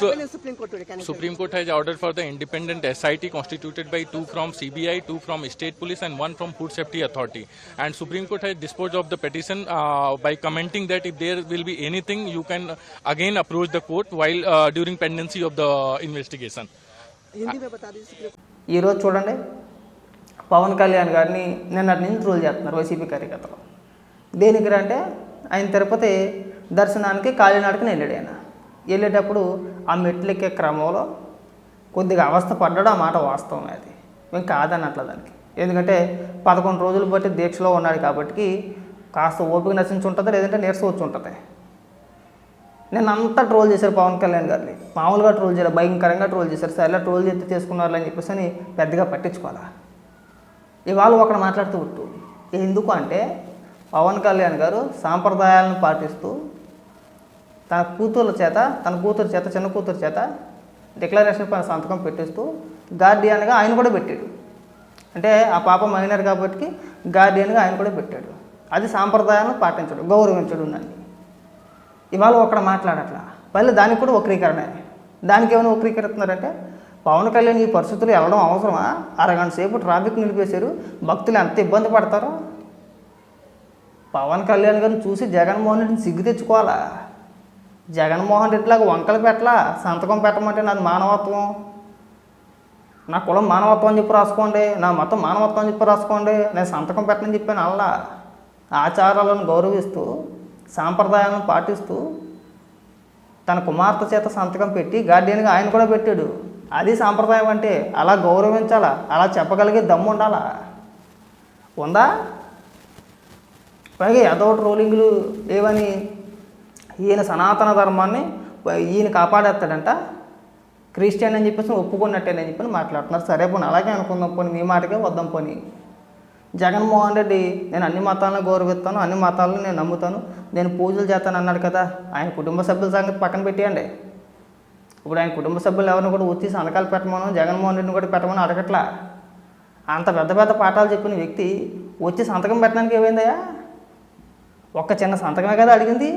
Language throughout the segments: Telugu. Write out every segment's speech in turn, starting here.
So, Supreme Court Supreme Court has ordered for the independent SIT constituted by two from CBI, two from State Police, and one from Food Safety Authority. And Supreme Court has disposed of the petition uh, by commenting that if there will be anything, you can again approach the court while uh, during pendency of the investigation. ఈరోజు చూడండి పవన్ కళ్యాణ్ గారిని నిన్నటి నుంచి ట్రోల్ చేస్తున్నారు వైసీపీ కార్యకర్తలు దేనికి అంటే ఆయన తిరుపతి దర్శనానికి కాలినాడకి వెళ్ళాడు ఆయన వెళ్ళేటప్పుడు ఆ మెట్లు ఎక్కే క్రమంలో కొద్దిగా అవస్థ పడ్డాడు ఆ మాట వాస్తవం అది. మేము కాదన్నట్ల దానికి. ఎందుకంటే పదకొండు రోజులు బట్టి దీక్షలో ఉన్నాడు కాబట్టి కాస్త ఓపిక నశించి ఉంటుంది లేదంటే నీరసం వచ్చి ఉంటుంది నేను అంతా ట్రోల్ చేశారు పవన్ కళ్యాణ్ గారిని. మామూలుగా ట్రోల్ చేయలేదు భయంకరంగా ట్రోల్ చేశారు. సరే ట్రోల్ చేస్తే చేసుకున్నారు అని చెప్పేసి అని పెద్దగా పట్టించుకోవాలా? ఇవాళ ఒకడు మాట్లాడుతూ ఎందుకు అంటే పవన్ కళ్యాణ్ గారు సాంప్రదాయాలను పాటిస్తూ తన కూతుర్ల చేత తన కూతురు చేత చిన్న కూతురు చేత డిక్లరేషన్ పైన సంతకం పెట్టిస్తూ గార్డియన్గా ఆయన కూడా పెట్టాడు. అంటే ఆ పాప మైనర్ కాబట్టి గార్డియన్గా ఆయన కూడా పెట్టాడు. అది సాంప్రదాయాన్ని పాటించడు గౌరవించడు నన్ను. ఇవాళ ఒకడు మాట్లాడట్లా. మళ్ళీ దానికి కూడా వక్రీకరణ. దానికి ఏమైనా వక్రీకరిస్తున్నారంటే పవన్ కళ్యాణ్ ఈ పరిస్థితులు వెళ్ళడం అవసరమా? అరగంట సేపు ట్రాఫిక్ నిలిపేశారు. భక్తులు ఎంత ఇబ్బంది పడతారో? పవన్ కళ్యాణ్ గారిని చూసి జగన్మోహన్ రెడ్డిని సిగ్గు తెచ్చుకోవాలా? జగన్మోహన్ రెడ్డిలాగా వంకలు పెట్టలా? సంతకం పెట్టమంటే నాది మానవత్వం. నా కులం మానవత్వం అని చెప్పి రాసుకోండి. నా మతం మానవత్వం అని చెప్పి రాసుకోండి. నేను సంతకం పెట్టనని చెప్పాను అల్లా. ఆచారాలను గౌరవిస్తూ సాంప్రదాయాలను పాటిస్తూ తన కుమార్తె చేత సంతకం పెట్టి గార్డియన్గా ఆయన కూడా పెట్టాడు. అది సాంప్రదాయం అంటే అలా గౌరవించాలా? అలా చెప్పగలిగే దమ్ము ఉండాలా? ఉందా? పైగా ఏదో ఒకటి రోలింగ్లు ఏవని ఈయన సనాతన ధర్మాన్ని ఈయన కాపాడేస్తాడంట. క్రిస్టియన్ అని చెప్పేసి ఒప్పుకున్నట్టేనని చెప్పి మాట్లాడుతున్నారు. సరే పోనీ అలాగే అనుకుందాం పోనీ మీ మాటకే వద్దాం పోనీ. జగన్మోహన్ రెడ్డి నేను అన్ని మతాలను గౌరవిస్తాను అన్ని మతాలను నేను నమ్ముతాను నేను పూజలు చేస్తాను అన్నాడు కదా ఆయన కుటుంబ సభ్యుల సంగతి పక్కన పెట్టేయండి. ఇప్పుడు ఆయన కుటుంబ సభ్యులు ఎవరిని కూడా వచ్చి సంతకాలు పెట్టమను జగన్మోహన్ రెడ్డిని కూడా పెట్టమని అడగట్లా? అంత పెద్ద పెద్ద పాఠాలు చెప్పిన వ్యక్తి వచ్చి సంతకం పెట్టడానికి ఏమైందయ్యా? ఒక్క చిన్న సంతకమే కదా అడిగింది?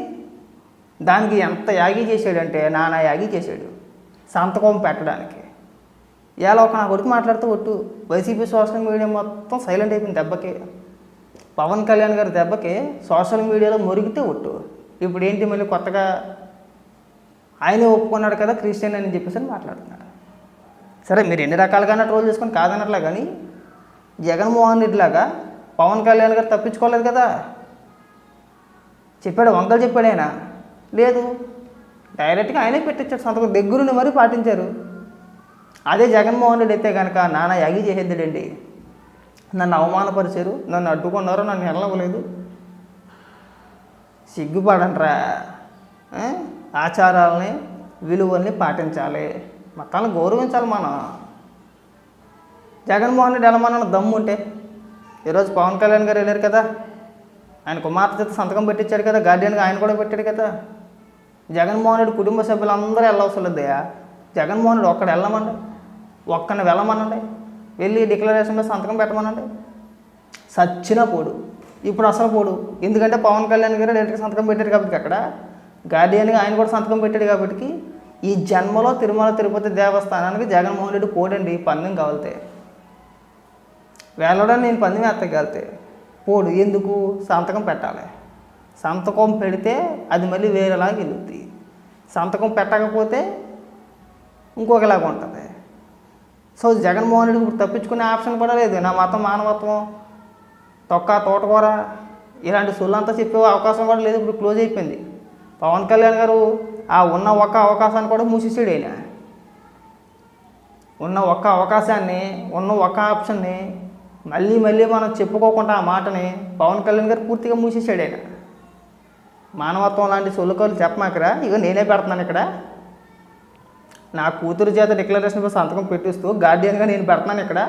దానికి ఎంత యాగి చేశాడంటే నానా యాగి చేశాడు. సంతకం పెట్టడానికి. ఎలా ఒక నా కొడుకు మాట్లాడుతూ ఒట్టు. వైసీపీ సోషల్ మీడియా మొత్తం సైలెంట్ అయిపోయింది దెబ్బకి. పవన్ కళ్యాణ్ గారి దెబ్బకి సోషల్ మీడియాలో మురిగితే ఒట్టు. ఇప్పుడు ఏంటి మళ్ళీ కొత్తగా ఆయనే ఒప్పుకున్నాడు కదా క్రిస్టియన్ అని చెప్పేసి అని మాట్లాడుతున్నాడు. సరే మీరు ఎన్ని రకాలుగానే ట్రోల్ చేసుకొని కాదనట్లా కానీ జగన్మోహన్ రెడ్డి లాగా పవన్ కళ్యాణ్ గారు తప్పించుకోలేదు కదా. చెప్పాడు వంకలు చెప్పాడు ఆయన. లేదు. డైరెక్ట్గా ఆయనే పెట్టించాడు సంతకం. దగ్గరుండి మరీ పాటించారు. అదే జగన్మోహన్ రెడ్డి అయితే కనుక నాన్న యాగి చేసేద్దాడండి. నన్ను అవమానపరిచారు. నన్ను అడ్డుకున్నారు. నన్ను వెళ్ళవలేదు సిగ్గుపడంట్రా ఆచారాలని విలువల్ని పాటించాలి. మతాలను గౌరవించాలి మనం. జగన్మోహన్ రెడ్డి వెళ్ళమన్న దమ్ము ఉంటే ఈరోజు పవన్ కళ్యాణ్ గారు వెళ్ళారు కదా. ఆయన కుమార్తె చేత సంతకం పెట్టించాడు కదా. గార్డియన్గా ఆయన కూడా పెట్టాడు కదా. జగన్మోహన్ రెడ్డి కుటుంబ సభ్యులందరూ వెళ్ళవసరం లేదయ్యా జగన్మోహన్ రెడ్డి ఒక్కడ వెళ్ళమండి. ఒక్కడిని వెళ్ళమనండి. వెళ్ళి డిక్లరేషన్ మీద సంతకం పెట్టమనండి. సచ్చిన పోడు ఇప్పుడు అసలు పోడు. ఎందుకంటే పవన్ కళ్యాణ్ గారు డైరెక్ట్గా సంతకం పెట్టాడు కాబట్టి అక్కడ. గార్డియన్గా ఆయన కూడా సంతకం పెట్టాడు కాబట్టి ఈ జన్మలో తిరుమల తిరుపతి దేవస్థానానికి జగన్మోహన్ రెడ్డి పోడండి. పందెం కావాలితే. వెళ్ళడం నేను పందెం ఎత్తగలితే. పోడు. ఎందుకు? సంతకం పెట్టాలి. సంతకం పెడితే అది మళ్ళీ వేరేలాగా వెళ్తుంది సంతకం పెట్టకపోతే ఇంకొకలాగా ఉంటుంది. సో జగన్మోహన్ రెడ్డి ఇప్పుడు తప్పించుకునే ఆప్షన్ కూడా లేదు. నా మతం మానవత్వం తొక్క తోటకూర ఇలాంటి సొల్లంతా చెప్పే అవకాశం కూడా లేదు. ఇప్పుడు క్లోజ్ అయిపోయింది. పవన్ కళ్యాణ్ గారు ఆ ఉన్న ఒక్క అవకాశాన్ని కూడా మూసేసాడు ఆయన. ఉన్న ఒక్క అవకాశాన్ని ఉన్న ఒక్క ఆప్షన్ని మళ్ళీ మళ్ళీ మనం చెప్పుకోకుండా ఆ మాటని పవన్ కళ్యాణ్ గారు పూర్తిగా మూసేసాడు ఆయన. మానవత్వం లాంటి సొలుకోలు చెప్పమాకరా? ఇగో నేనే పెడుతున్నాను ఇక్కడ. నా కూతురు చేత డిక్లరేషన్ సంతకం పెట్టిస్తూ గార్డియన్గా నేను పెడుతున్నాను ఇక్కడ.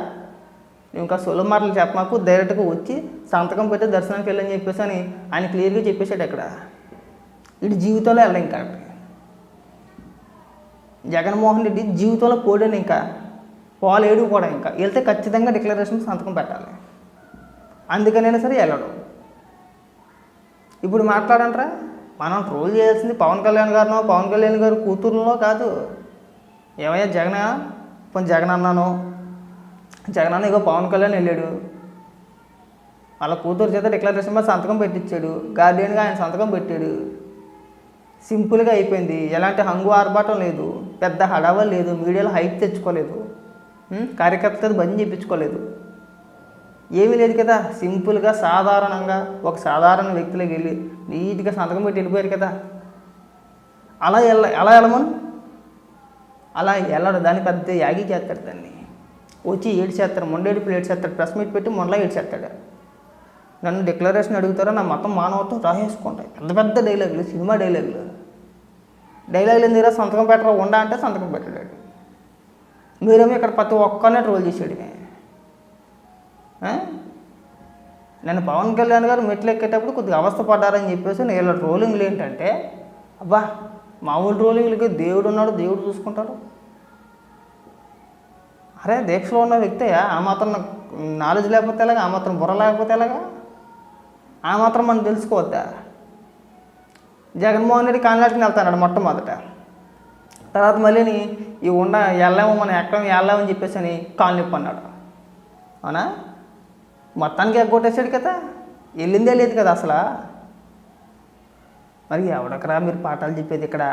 నువ్వు ఇంకా సొల్లు మాటలు చెప్పమాకు డైరెక్ట్గా వచ్చి సంతకం పెట్టి దర్శనానికి వెళ్ళని చెప్పేసి అని ఆయన క్లియర్గా చెప్పేశాడు ఇక్కడ. ఇటు జీవితంలో వెళ్ళం ఇంకా. జగన్మోహన్ రెడ్డి జీవితంలో పోడాను ఇంకా. పాలేడు కూడా ఇంకా. వెళ్తే ఖచ్చితంగా డిక్లరేషన్ సంతకం పెట్టాలి. అందుకనైనా సరే వెళ్ళడం. ఇప్పుడు మాట్లాడంటారా. మనం ట్రోల్ చేయాల్సింది పవన్ కళ్యాణ్ గారినో పవన్ కళ్యాణ్ గారు కూతురులో కాదు. ఏమయ్యా జగన్? పోనీ జగన్ అన్నాను. జగన్ అన్న ఇగో పవన్ కళ్యాణ్ వెళ్ళాడు. వాళ్ళ కూతురు చేత డిక్లరేషన్ మీద సంతకం పెట్టించాడు గార్డియన్గా ఆయన సంతకం పెట్టాడు. సింపుల్గా అయిపోయింది. ఎలాంటి హంగు ఆర్భాటం లేదు. పెద్ద హడావ లేదు. మీడియాలో హైప్ తెచ్చుకోలేదు. కార్యకర్తలు బంద్ చేయించుకోలేదు. ఏమీ లేదు కదా. సింపుల్గా సాధారణంగా ఒక సాధారణ వ్యక్తిలోకి వెళ్ళి నీట్గా సంతకం పెట్టి వెళ్ళిపోయారు కదా. అలా వెళ్ళ అలా వెళ్ళమను అలా వెళ్ళడు దాన్ని పెద్ద యాగి చేస్తాడు దాన్ని. వచ్చి ఏడ్చేస్తాడు మొండేడుపులు ఏడ్చేస్తాడు ప్రెస్ మీట్ పెట్టి మొండలా ఏడ్చేస్తాడు. నన్ను డిక్లరేషన్ అడుగుతారో నా మొత్తం మానవత్వం రాసేసుకుంటాయి. పెద్ద పెద్ద డైలాగులు సినిమా డైలాగులు. డైలాగులు ఎందుకు సంతకం పెట్టరా? ఉండా అంటే సంతకం పెట్టాడు మీరేమో ఇక్కడ ప్రతి ఒక్కరినే ట్రోల్ చేసాడు నేను నేను పవన్ కళ్యాణ్ గారు మెట్లు ఎక్కేటప్పుడు కొద్దిగా అవస్థ పడ్డారని చెప్పేసి వీళ్ళ ట్రోలింగ్లు ఏంటంటే అబ్బా మామూలు ట్రోలింగ్లకి దేవుడు ఉన్నాడు దేవుడు చూసుకుంటాడు. అరే దీక్షలో ఉన్న వ్యక్తి ఆ మాత్రం నాలెడ్జ్ లేకపోతే ఎలాగా? ఆ మాత్రం బుర్ర లేకపోతే ఎలాగా? ఆ మాత్రం మనం తెలుసుకోవద్దా? జగన్మోహన్ రెడ్డి కాంగ్రెస్కి వెళ్తాడు మొట్టమొదట. తర్వాత మళ్ళీని ఈ ఉండ వెళ్ళాము మనం ఎక్కడం వెళ్ళామని చెప్పేసి అని కాలు నొప్పి అన్నాడు. అవునా? మొత్తానికి ఎగ్గొట్టేసాడు కదా. వెళ్ళిందే లేదు కదా అసలు. మరి ఎవడకరా మీరు పాఠాలు చెప్పేది ఇక్కడ?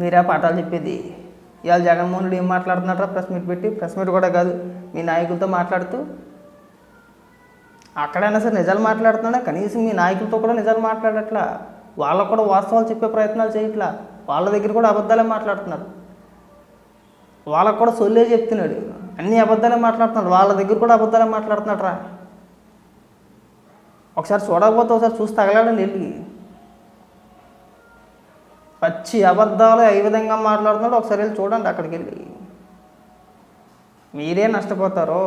మీరా పాఠాలు చెప్పేది? ఇవాళ జగన్మోహన్ రెడ్డి ఏం మాట్లాడుతున్నారా ప్రెస్ మీట్ పెట్టి? ప్రెస్ మీట్ కూడా కాదు మీ నాయకులతో మాట్లాడుతూ. అక్కడైనా సరే నిజాలు మాట్లాడుతున్నా కనీసం మీ నాయకులతో కూడా నిజాలు మాట్లాడట్లా? వాళ్ళకు కూడా వాస్తవాలు చెప్పే ప్రయత్నాలు చేయట్లా? వాళ్ళ దగ్గర కూడా అబద్ధాలే మాట్లాడుతున్నారు వాళ్ళకు కూడా సొల్లే చెప్తున్నాడు. అన్ని అబద్ధాలే మాట్లాడుతున్నాడు. వాళ్ళ దగ్గర కూడా అబద్ధాలే మాట్లాడుతున్నాడు రా ఒకసారి చూడకపోతే ఒకసారి చూసి తగలాడండి వెళ్ళి. పచ్చి అబద్ధాలు ఏ విధంగా మాట్లాడుతున్నాడు ఒకసారి వెళ్ళి చూడండి అక్కడికి వెళ్ళి. మీరే నష్టపోతారో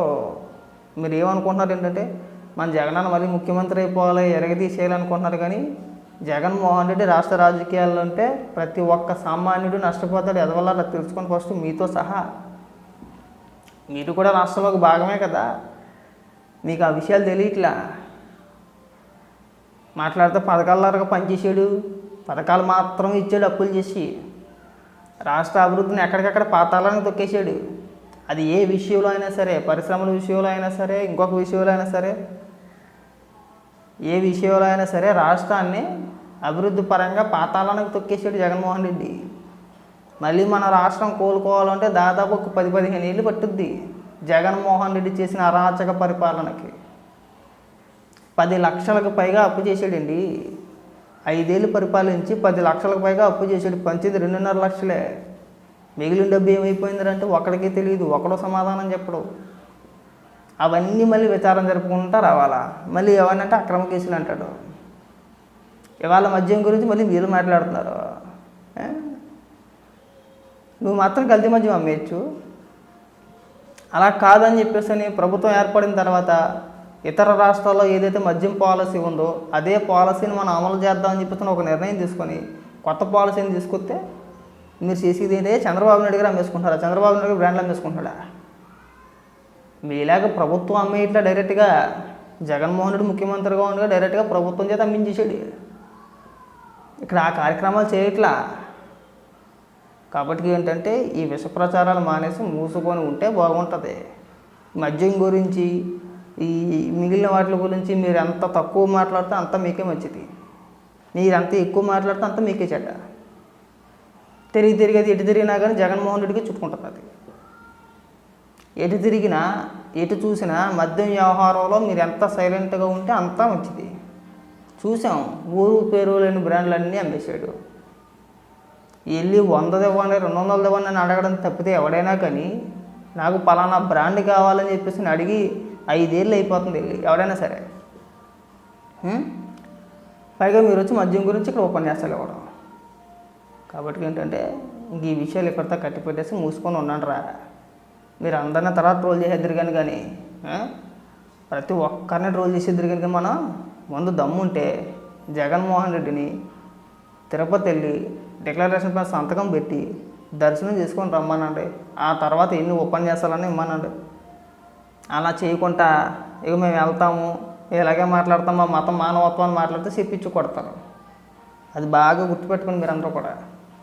మీరు ఏమనుకుంటున్నారు ఏంటంటే మన జగనన్న మళ్ళీ ముఖ్యమంత్రి అయిపోవాలి ఎరగదీసేయాలనుకుంటున్నారు కానీ జగన్మోహన్ రెడ్డి రాష్ట్ర రాజకీయాల్లో ఉంటే ప్రతి ఒక్క సామాన్యుడు నష్టపోతాడు. ఎదవల్ల అలా తెలుసుకొని ఫస్ట్ మీతో సహా. మీరు కూడా రాష్ట్రంలో ఒక భాగమే కదా? మీకు ఆ విషయాలు తెలియట్లా? మాట్లాడితే పథకాలగా పనిచేసాడు పథకాలు మాత్రం ఇచ్చాడు అప్పులు చేసి. రాష్ట్ర అభివృద్ధిని ఎక్కడికక్కడ పాతాలను తొక్కేశాడు. అది ఏ విషయంలో అయినా సరే పరిశ్రమల విషయంలో అయినా సరే ఇంకొక విషయంలో అయినా సరే ఏ విషయంలో అయినా సరే రాష్ట్రాన్ని అభివృద్ధి పరంగా పాతాళానికి తొక్కేసాడు జగన్మోహన్ రెడ్డి. మళ్ళీ మన రాష్ట్రం కోలుకోవాలంటే దాదాపు ఒక పది పదిహేను ఏళ్ళు పట్టుద్ది. జగన్మోహన్ రెడ్డి చేసిన అరాచక పరిపాలనకి. పది లక్షలకు పైగా అప్పు చేసాడండి ఐదేళ్ళు పరిపాలించి పది లక్షలకు పైగా అప్పు చేసాడు పంచింది రెండున్నర లక్షలే. మిగిలిన డబ్బు ఏమైపోయిందంటే ఒకడికి తెలియదు. ఒకడో సమాధానం చెప్పడు. అవన్నీ మళ్ళీ విచారం జరుపుకుంటా రావాలా? మళ్ళీ ఏమన్నంటే అక్రమ కేసులు అంటాడు. ఇవాళ మద్యం గురించి మళ్ళీ మీరు మాట్లాడుతున్నారు. నువ్వు మాత్రం కల్తీ మద్యం అమ్మేయచ్చు అలా కాదని చెప్పేసి అని ప్రభుత్వం ఏర్పడిన తర్వాత ఇతర రాష్ట్రాల్లో ఏదైతే మద్యం పాలసీ ఉందో అదే పాలసీని మనం అమలు చేద్దామని చెప్పేసి ఒక నిర్ణయం తీసుకొని కొత్త పాలసీని తీసుకొస్తే మీరు చేసేది ఏంటంటే చంద్రబాబు నాయుడు గారు అమ్మేసుకుంటారా చంద్రబాబు నాయుడు గారు బ్రాండ్లు అమ్మేసుకుంటాడా మీలాగ ప్రభుత్వం అమ్మేయట్లా డైరెక్ట్గా జగన్మోహన్ రెడ్డి ముఖ్యమంత్రిగా ఉండగా డైరెక్ట్గా ప్రభుత్వం చేత అమ్మించేసాడు ఇక్కడ ఆ కార్యక్రమాలు చేయట్లా. కాబట్టి ఏంటంటే ఈ విష ప్రచారాలు మానేసి మూసుకొని ఉంటే బాగుంటుంది. మద్యం గురించి ఈ మిగిలిన వాటి గురించి మీరు ఎంత తక్కువ మాట్లాడితే అంత మీకే మంచిది. మీరు ఎంత ఎక్కువ మాట్లాడితే అంత మీకే చెడ్డ. తిరిగి తిరిగి అది ఎటు తిరిగినా కానీ జగన్మోహన్ రెడ్డికి చుట్టుకుంటుంది అది. ఎటు తిరిగినా ఎటు చూసినా మద్యం వ్యవహారంలో మీరు ఎంత సైలెంట్గా ఉంటే అంత మంచిది. చూసాం ఊరు పేరు లేని బ్రాండ్లు అన్నీ అమ్మేశాడు. వెళ్ళి వందది ఇవ్వండి రెండు వందలది ఇవ్వండి అని అడగడం తప్పితే ఎవడైనా కానీ నాకు పలానా బ్రాండ్ కావాలని చెప్పేసి నేను అడిగి ఐదేళ్ళు అయిపోతుంది. వెళ్ళి ఎవడైనా సరే. పైగా మీరు వచ్చి మద్యం గురించి ఇక్కడ ఉపన్యాసాలు ఇవ్వడం. కాబట్టి ఏంటంటే ఇంక ఈ విషయాలు ఇక్కడితో కట్టిపెట్టేసి మూసుకొని ఉండండి రా. మీరు అందరిని తర్వాత ట్రోల్ చేసేద్దరు కానీ కానీ ప్రతి ఒక్కరిని ట్రోల్ చేసేద్దరు కానీ మనం ముందు దమ్ముంటే జగన్మోహన్ రెడ్డిని తిరుపతి వెళ్ళి డిక్లరేషన్ పైన సంతకం పెట్టి దర్శనం చేసుకొని రమ్మనండి. ఆ తర్వాత ఎన్ని ఉపన్యాసాలని ఇమ్మనండి. అలా చేయకుండా ఇక మేము వెళ్తాము ఇలాగే మాట్లాడతాం మా మతం మానవత్వాన్ని మాట్లాడితే చెప్పించి కొడతారు. అది బాగా గుర్తుపెట్టుకుని మీరందరూ కూడా.